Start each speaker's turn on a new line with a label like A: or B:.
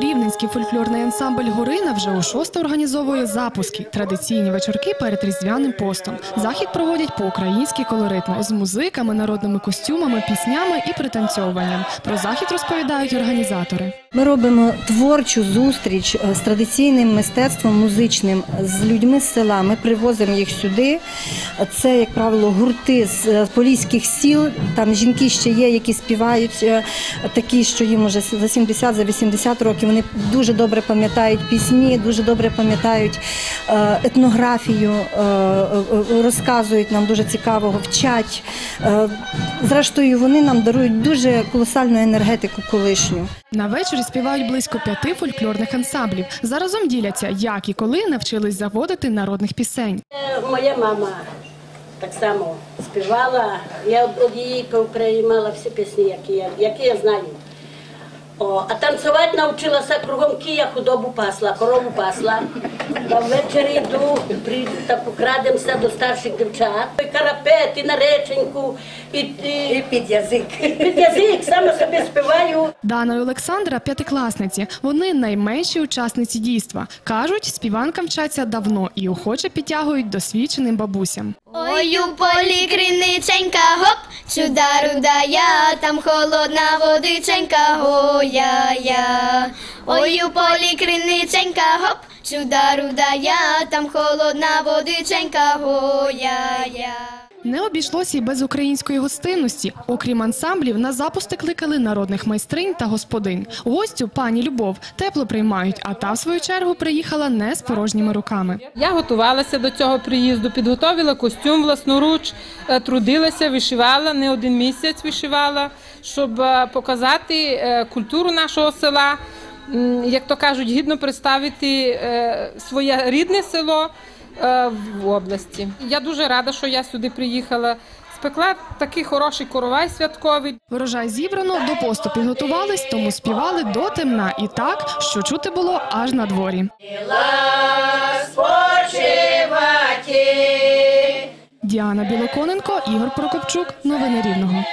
A: Рівненський фольклорний ансамбль Горина вже у шосте організовує запуски традиційні вечірки перед різдвяним постом. Захід проводять по українськи колоритно з музиками, народними костюмами, піснями і пританцьовуванням. Про захід розповідають організатори.
B: Ми робимо творчу зустріч е, з традиційним мистецтвом музичним з людьми з села. Ми привозимо їх сюди. Це, як правило, гурти з е, поліських сіл. Там жінки ще є, які співають е, такі, що їм уже за 70 за 80 років. Вони дуже добре пам'ятають пісні, дуже добре пам'ятають е, етнографію, е, е, розказують нам дуже цікавого, вчать. Зрештою, вони нам дарують дуже колосальну енергетику колишню.
A: На вечорі співають близько п'яти фольклорних ансамблів. Заразом діляться, як і коли навчились заводити народних пісень.
C: Моя мама так само співала. Я од її приймала всі пісні, які я, які я знаю. О, а танцювати навчилася кругом Кия, худобу пасла, корову пасла. А ввечері йду, при, так покрадемося до старших дівчат. І карапет, і нареченьку, і, і, і під язик. І під язик, саме собі співаю.
A: Дана і Олександра п'ятикласниці. Вони найменші учасниці дійства. Кажуть, співанкам вчаться давно і охоче підтягують досвідченим бабусям.
D: Ой, у полі криниченька, гоп, сюда руда я, там холодна водиченька, гоя я. Ой, у полі криниченька, гоп, руда я, там холодна водиченька, гоя я.
A: Не обійшлося й без української гостинності. Окрім ансамблів, на запусти кликали народних майстринь та господинь. Гостю пані Любов тепло приймають, а та в свою чергу приїхала не з порожніми руками.
E: Я готувалася до цього приїзду, підготовила костюм власноруч, е, трудилася, вишивала, не один місяць вишивала, щоб е, показати е, культуру нашого села, як то кажуть, гідно представити своє рідне село в області. Я дуже рада, що я сюди приїхала. Спекла такий хороший коровай святковий.
A: Врожай зібрано, до посту підготувались, тому співали до темна і так, що чути було аж на дворі. Діана Білоконенко, Ігор Прокопчук. Новини Рівного.